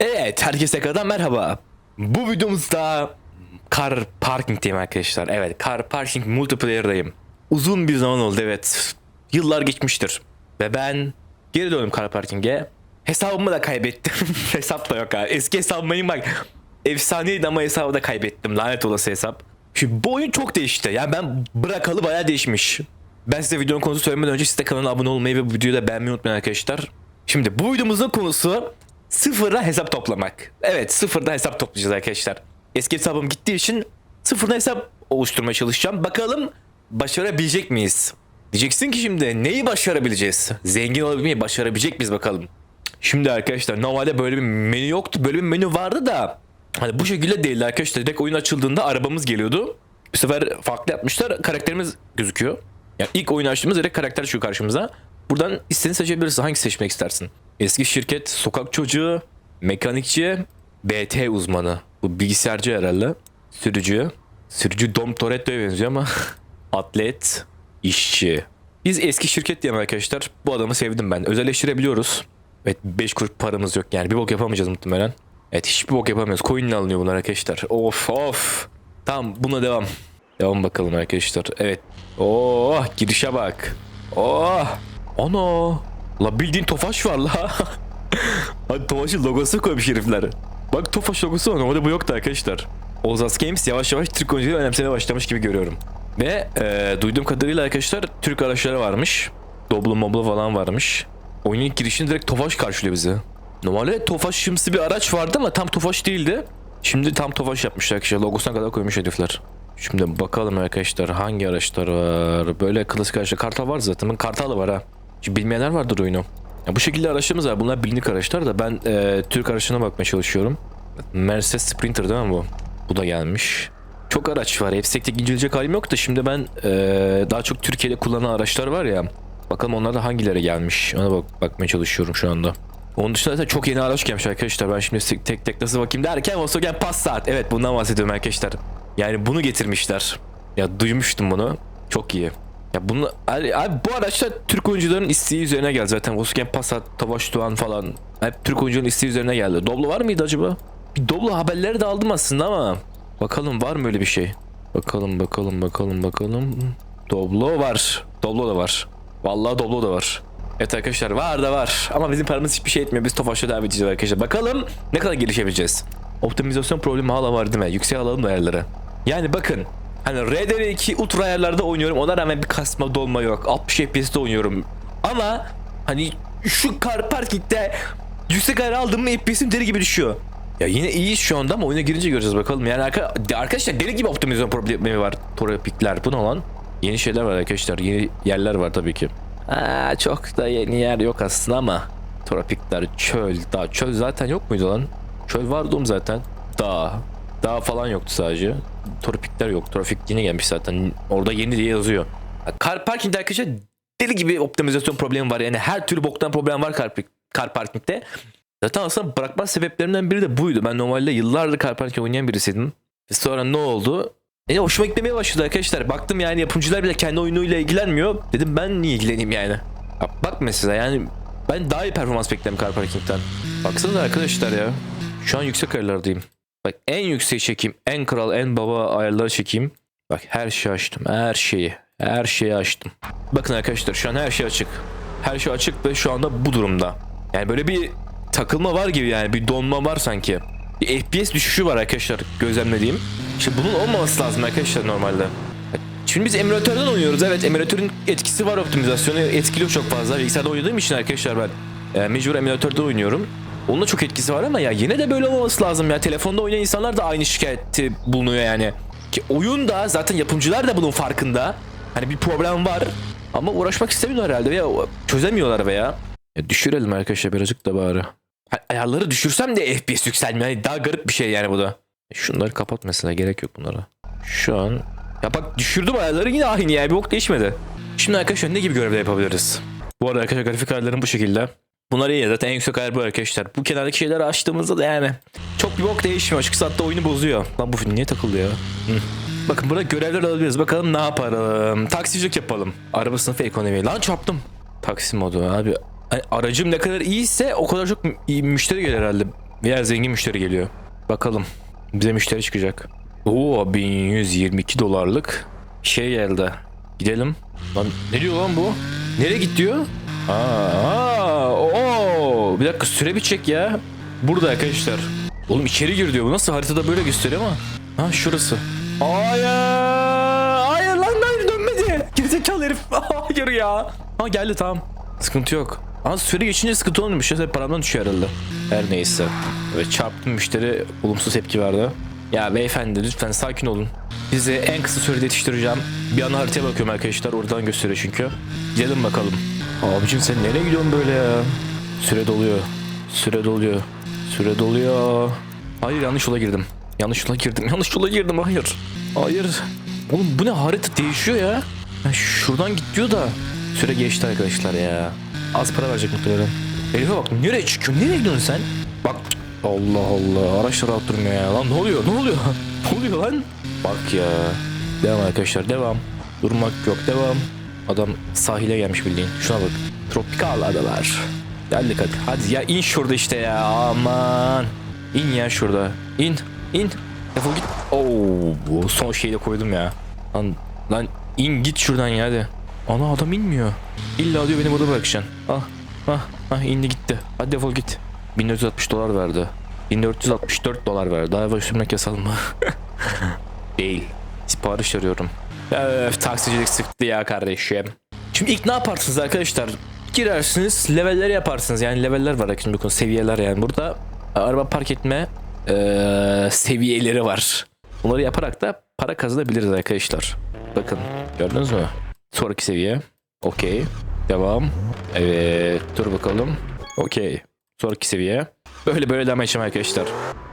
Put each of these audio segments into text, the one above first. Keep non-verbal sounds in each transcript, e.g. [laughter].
Evet, herkese tekrardan merhaba. Bu videomuzda Car Parking'teyim arkadaşlar. Evet, Car Parking Multiplayer'dayım. Uzun bir zaman oldu evet. Yıllar geçmiştir. Ve ben geri döndüm Car Parking'e. Hesabımı da kaybettim. [laughs] Hesap da yok ha. Eski hesabımın bak. Efsaneydi ama hesabı da kaybettim. Lanet olası hesap. Şimdi bu oyun çok değişti. Yani ben bırakalı bayağı değişmiş. Ben size videonun konusu söylemeden önce siz de kanala abone olmayı ve bu videoyu da beğenmeyi unutmayın arkadaşlar. Şimdi bu videomuzun konusu sıfırda hesap toplamak. Evet sıfırda hesap toplayacağız arkadaşlar. Eski hesabım gittiği için sıfırda hesap oluşturmaya çalışacağım. Bakalım başarabilecek miyiz? Diyeceksin ki şimdi neyi başarabileceğiz? Zengin olabilmeyi başarabilecek miyiz bakalım. Şimdi arkadaşlar normalde böyle bir menü yoktu. Böyle bir menü vardı da hani bu şekilde değildi arkadaşlar. Direkt oyun açıldığında arabamız geliyordu. Bu sefer farklı yapmışlar. Karakterimiz gözüküyor. Yani ilk oyun açtığımız direkt karakter çıkıyor karşımıza. Buradan istediğini seçebilirsin. Hangi seçmek istersin? Eski şirket, sokak çocuğu, mekanikçi, BT uzmanı. Bu bilgisayarcı herhalde. Sürücü. Sürücü Dom Toretto'ya benziyor ama. [laughs] Atlet, işçi. Biz eski şirket diyelim arkadaşlar. Bu adamı sevdim ben. Özelleştirebiliyoruz. Evet 5 kuruş paramız yok yani. Bir bok yapamayacağız muhtemelen. Evet hiçbir bok yapamıyoruz. Coin'le alınıyor bunlar arkadaşlar. Of of. Tamam buna devam. Devam bakalım arkadaşlar. Evet. Oh girişe bak. Oh. Ana. La bildiğin Tofaş var la. [laughs] Hadi Tofaş'ın logosu koymuş herifler. Bak Tofaş logosu var. Normalde bu yoktu arkadaşlar. Ozas Games yavaş yavaş Türk oyuncuları önemsemeye başlamış gibi görüyorum. Ve e, duyduğum kadarıyla arkadaşlar Türk araçları varmış. Doblo moblo falan varmış. Oyunun girişini direkt Tofaş karşılıyor bizi. Normalde Tofaş şımsı bir araç vardı ama tam Tofaş değildi. Şimdi tam Tofaş yapmışlar arkadaşlar. Logosuna kadar koymuş herifler. Şimdi bakalım arkadaşlar hangi araçlar var. Böyle klasik araçlar. Kartal var zaten. Kartal var ha. Şimdi bilmeyenler vardır oyunu. Ya bu şekilde araçlarımız var. Bunlar bilindik araçlar da ben e, Türk araçlarına bakmaya çalışıyorum. Mercedes Sprinter değil mi bu? Bu da gelmiş. Çok araç var. Hepsi tek tek inceleyecek halim yok da şimdi ben e, daha çok Türkiye'de kullanılan araçlar var ya. Bakalım onlarda hangileri gelmiş. Ona bak bakmaya çalışıyorum şu anda. Onun dışında zaten çok yeni araç gelmiş arkadaşlar. Ben şimdi tek tek nasıl bakayım derken Volkswagen Passat. Evet bundan bahsediyorum arkadaşlar. Yani bunu getirmişler. Ya duymuştum bunu. Çok iyi. Ya bunu abi, abi bu araçlar Türk oyuncuların isteği üzerine geldi zaten. Volkswagen Passat, Tofaş Doğan falan. Hep Türk oyuncuların isteği üzerine geldi. Doblo var mıydı acaba? Bir Doblo haberleri de aldım aslında ama. Bakalım var mı öyle bir şey? Bakalım bakalım bakalım bakalım. Doblo var. Doblo da var. Vallahi Doblo da var. Evet arkadaşlar var da var. Ama bizim paramız hiçbir şey etmiyor. Biz Tofaş'la devam edeceğiz arkadaşlar. Bakalım ne kadar gelişebileceğiz. Optimizasyon problemi hala var değil mi? Yüksek alalım ayarları. Yani bakın. Hani RDR2 ultra ayarlarda oynuyorum. Ona rağmen bir kasma dolma yok. 60 FPS'te oynuyorum. Ama hani şu car parkingde yüksek ayar aldım mı FPS'im deli gibi düşüyor. Ya yine iyiyiz şu anda ama oyuna girince göreceğiz bakalım. Yani arka, arkadaşlar deli gibi optimizasyon problemi var. Tropikler bu ne lan? Yeni şeyler var arkadaşlar. Yeni yerler var tabii ki. Aa, çok da yeni yer yok aslında ama. Tropikler, çöl, dağ. Çöl zaten yok muydu lan? Çöl vardı oğlum zaten. Dağ. Dağ falan yoktu sadece. Tropikler yok. Trafik yeni gelmiş zaten. Orada yeni diye yazıyor. Car parkingde arkadaşlar deli gibi optimizasyon problemi var. Yani her türlü boktan problem var car, car parkingde. Zaten aslında bırakma sebeplerimden biri de buydu. Ben normalde yıllardır car parking oynayan birisiydim. Sonra ne oldu? E hoşuma gitmemeye başladı arkadaşlar. Baktım yani yapımcılar bile kendi oyunuyla ilgilenmiyor. Dedim ben niye ilgileneyim yani? Ya bak mesela yani ben daha iyi performans beklerim car parkingden. Baksanıza arkadaşlar ya. Şu an yüksek ayarlardayım. Bak en yüksek çekeyim. En kral en baba ayarları çekeyim. Bak her şeyi açtım. Her şeyi. Her şeyi açtım. Bakın arkadaşlar şu an her şey açık. Her şey açık ve şu anda bu durumda. Yani böyle bir takılma var gibi yani bir donma var sanki. Bir FPS düşüşü var arkadaşlar gözlemlediğim. İşte bunun olmaması lazım arkadaşlar normalde. Şimdi biz emülatörden oynuyoruz. Evet emülatörün etkisi var optimizasyonu etkiliyor çok fazla. Bilgisayarda oynadığım için arkadaşlar ben e, mecbur emülatörde oynuyorum. Onun da çok etkisi var ama ya yine de böyle olmaması lazım ya. Telefonda oynayan insanlar da aynı şikayeti bulunuyor yani. Ki oyun da zaten yapımcılar da bunun farkında. Hani bir problem var ama uğraşmak istemiyor herhalde veya çözemiyorlar veya. Ya düşürelim arkadaşlar birazcık da bari. Ayarları düşürsem de FPS yükselmiyor. Yani daha garip bir şey yani bu da. Şunları kapat mesela gerek yok bunlara. Şu an ya bak düşürdüm ayarları yine aynı yani bir bok değişmedi. Şimdi arkadaşlar ne gibi görevler yapabiliriz? Bu arada arkadaşlar grafik ayarlarım bu şekilde. Bunlar iyi zaten en yüksek ayar bu arkadaşlar. Bu kenardaki şeyleri açtığımızda da yani çok bir bok değişmiyor. Açıkçası hatta oyunu bozuyor. Lan bu film niye takıldı ya? Bakın burada görevler alabiliriz. Bakalım ne yapalım. Taksicilik yapalım. Araba sınıfı ekonomi. Lan çarptım. Taksi modu abi. Hani aracım ne kadar iyiyse o kadar çok iyi müşteri gelir herhalde. Veya zengin müşteri geliyor. Bakalım. Bize müşteri çıkacak. Oo 1122 dolarlık şey geldi. Gidelim. Lan ne diyor lan bu? Nereye git diyor? Aa, aa, oo. Bir dakika süre bir çek ya. Burada arkadaşlar. Oğlum içeri gir diyor. Bu nasıl haritada böyle gösteriyor ama. Ha şurası. Hayır. Hayır lan hayır dönmedi. Gerizekalı herif. [laughs] Hayır ya. Ha geldi tamam. Sıkıntı yok. Ama süre geçince sıkıntı olmuyormuş. Ya paramdan düşüyor herhalde. Her neyse. Ve çarptım müşteri olumsuz tepki verdi. Ya beyefendi lütfen sakin olun. Sizi en kısa sürede yetiştireceğim. Bir an haritaya bakıyorum arkadaşlar. Oradan gösteriyor çünkü. Gidelim bakalım. Abicim sen nereye gidiyorsun böyle ya? Süre doluyor. Süre doluyor. Süre doluyor. Hayır yanlış yola girdim. Yanlış yola girdim. [laughs] Yanlış yola girdim. Hayır. Hayır. Oğlum bu ne harita değişiyor ya. ya şuradan git diyor da. Süre geçti arkadaşlar ya. Az para verecek muhtemelen. Herife bak nereye çıkıyorsun? Nereye gidiyorsun sen? Bak. Allah Allah. Araçlar rahat durmuyor ya. Lan ne oluyor? Ne oluyor? [laughs] ne oluyor lan? Bak ya. Devam arkadaşlar. Devam. Durmak yok. Devam. Adam sahile gelmiş bildiğin. Şuna bak. Tropikal adalar. Geldik hadi. Hadi ya in şurada işte ya. Aman. İn ya şurada. İn. İn. Defol git. Oo, bu son şeyi de koydum ya. Lan, lan in git şuradan ya hadi. Ana adam inmiyor. İlla diyor beni burada bırakacaksın. Ah ah ah indi gitti. Hadi defol git. 1460 dolar verdi. 1464 dolar verdi. Yavaş sürmek yasal mı? Değil. Sipariş arıyorum. Öf taksicilik sıktı ya kardeşim. Şimdi ilk ne yaparsınız arkadaşlar? Girersiniz levelleri yaparsınız. Yani leveller var şimdi konu seviyeler yani. Burada araba park etme eee, seviyeleri var. Bunları yaparak da para kazanabiliriz arkadaşlar. Bakın gördünüz mü? Sonraki seviye. Okey. Devam. Evet. Dur bakalım. Okey. Sonraki seviye. Böyle böyle devam edeceğim arkadaşlar.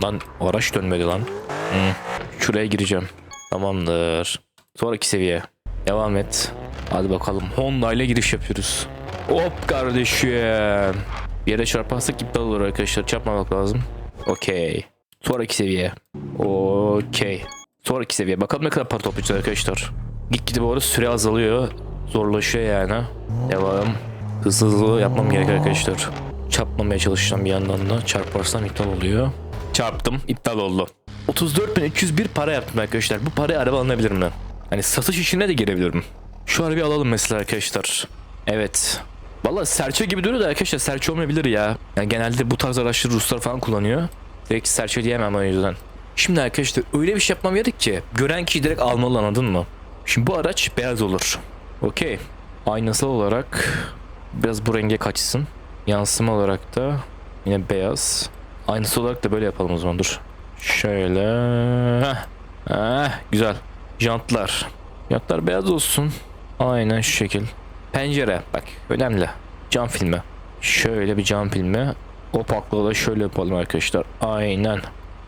Lan araç dönmedi lan. Hı. Şuraya gireceğim. Tamamdır. Sonraki seviye. Devam et. Hadi bakalım. Honda ile giriş yapıyoruz. Hop kardeşim. Bir yere çarparsak iptal olur arkadaşlar. Çarpmamak lazım. Okey. Sonraki seviye. Okey. Sonraki seviye. Bakalım ne kadar para toplayacağız arkadaşlar. Gitgide bu arada süre azalıyor. Zorlaşıyor yani. Devam. Hızlı hızlı yapmam gerek arkadaşlar. Çarpmamaya çalışacağım bir yandan da. Çarparsam iptal oluyor. Çarptım. iptal oldu. 34.301 para yaptım arkadaşlar. Bu parayı araba alınabilir mi? Hani satış işine de girebilirim. Şu arabayı alalım mesela arkadaşlar. Evet. Valla serçe gibi duruyor da arkadaşlar serçe olmayabilir ya. Yani genelde bu tarz araçları Ruslar falan kullanıyor. Direkt serçe diyemem o yüzden. Şimdi arkadaşlar öyle bir şey yapmam gerek ki gören kişi direkt almalı anladın mı? Şimdi bu araç beyaz olur. Okey. Aynasal olarak biraz bu renge kaçsın. Yansıma olarak da yine beyaz. Aynısı olarak da böyle yapalım o zaman dur. Şöyle. Heh. Heh, güzel. Jantlar. Jantlar beyaz olsun. Aynen şu şekil. Pencere bak önemli. Cam filmi. Şöyle bir cam filmi. Opaklığı da şöyle yapalım arkadaşlar. Aynen.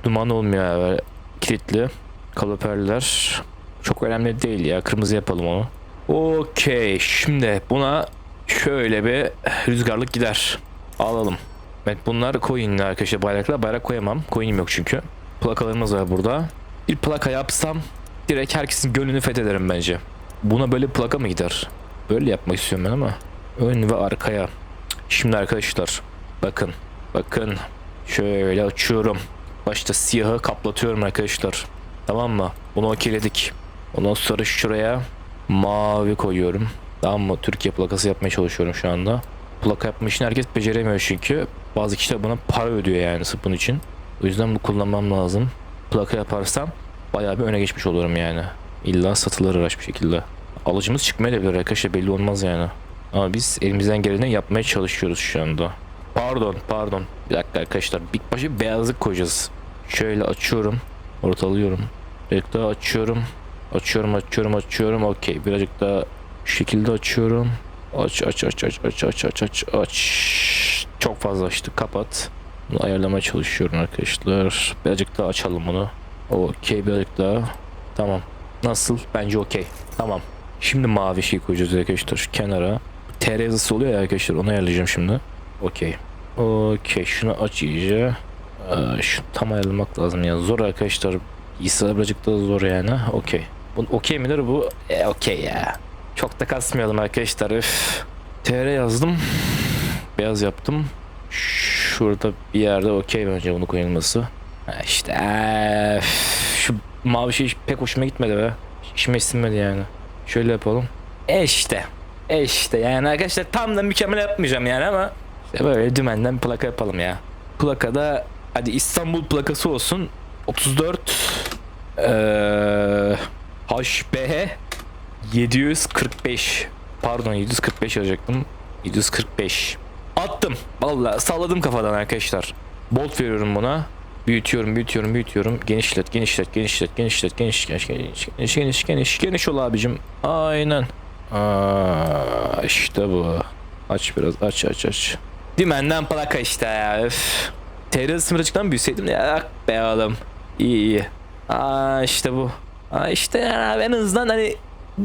Duman olmuyor böyle kilitli. Kaliperler. Çok önemli değil ya. Kırmızı yapalım onu. Okey. Şimdi buna şöyle bir rüzgarlık gider. Alalım. Evet bunlar coin'li arkadaşlar bayraklar. Bayrak koyamam. Coin'im yok çünkü. Plakalarımız var burada. Bir plaka yapsam direkt herkesin gönlünü fethederim bence. Buna böyle plaka mı gider? Böyle yapmak istiyorum ben ama. Ön ve arkaya. Şimdi arkadaşlar bakın. Bakın. Şöyle açıyorum. Başta siyahı kaplatıyorum arkadaşlar. Tamam mı? Bunu okeyledik. Ondan sonra şuraya mavi koyuyorum. Tamam mı? Türkiye plakası yapmaya çalışıyorum şu anda. Plaka yapma işini herkes beceremiyor çünkü. Bazı kişiler buna para ödüyor yani bunun için. O yüzden bu kullanmam lazım. Plaka yaparsam bayağı bir öne geçmiş olurum yani. İlla satılır araç bir şekilde. Alıcımız çıkmayabilir arkadaşlar belli olmaz yani. Ama biz elimizden geleni yapmaya çalışıyoruz şu anda. Pardon pardon. Bir dakika arkadaşlar. Bir bir beyazlık koyacağız. Şöyle açıyorum. Ortalıyorum. Birazcık daha açıyorum. Açıyorum açıyorum açıyorum. Okey. Birazcık daha şekilde açıyorum. Aç aç aç aç aç aç aç aç aç. Çok fazla açtık. Kapat. Bunu ayarlamaya çalışıyorum arkadaşlar. Birazcık daha açalım bunu. Okey birazcık daha. Tamam. Nasıl? Bence okey. Tamam. Şimdi mavi şey koyacağız arkadaşlar kenara. TR yazısı oluyor ya arkadaşlar onu ayarlayacağım şimdi. Okey. Okey şunu aç iyice. Aa, şu tam ayarlamak lazım ya. Zor arkadaşlar. İsa birazcık daha zor yani. Okey. Bu okey midir bu? E, okey ya. Çok da kasmayalım arkadaşlar. Üf. TR yazdım. Beyaz yaptım. şurada bir yerde okey bence bunu koyulması. İşte eee, şu mavi şey pek hoşuma gitmedi be. İşime sinmedi yani. Şöyle yapalım. E işte. E işte yani arkadaşlar tam da mükemmel yapmayacağım yani ama işte böyle dümenden plaka yapalım ya. Plakada hadi İstanbul plakası olsun. 34 eee HB 745 pardon 745 yazacaktım 745 attım Vallahi salladım kafadan arkadaşlar bolt veriyorum buna büyütüyorum büyütüyorum büyütüyorum genişlet genişlet genişlet genişlet geniş geniş geniş geniş geniş geniş geniş ol abicim aynen Aa, işte bu aç biraz aç aç aç Dümenden plaka işte ya öf. TR sınırcıktan büyüseydim ya be oğlum iyi iyi Aa işte bu Aa işte ya, en azından hani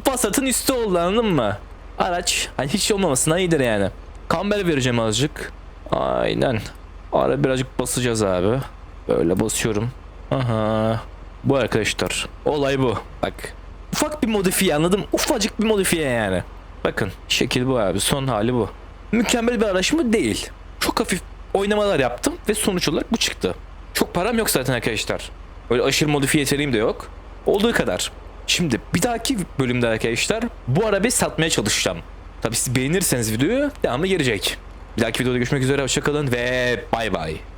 Passat'ın üstü oldu anladın mı? Araç hani hiç olmamasına iyidir yani. Kamber vereceğim azıcık. Aynen. Ara birazcık basacağız abi. Böyle basıyorum. Aha. Bu arkadaşlar. Olay bu. Bak. Ufak bir modifiye anladım. Ufacık bir modifiye yani. Bakın şekil bu abi. Son hali bu. Mükemmel bir araç mı? Değil. Çok hafif oynamalar yaptım ve sonuç olarak bu çıktı. Çok param yok zaten arkadaşlar. Öyle aşırı modifiye yeteneğim de yok. Olduğu kadar. Şimdi bir dahaki bölümde arkadaşlar bu arabayı satmaya çalışacağım. Tabi siz beğenirseniz videoyu devamı gelecek. Bir dahaki videoda görüşmek üzere hoşçakalın ve bay bay.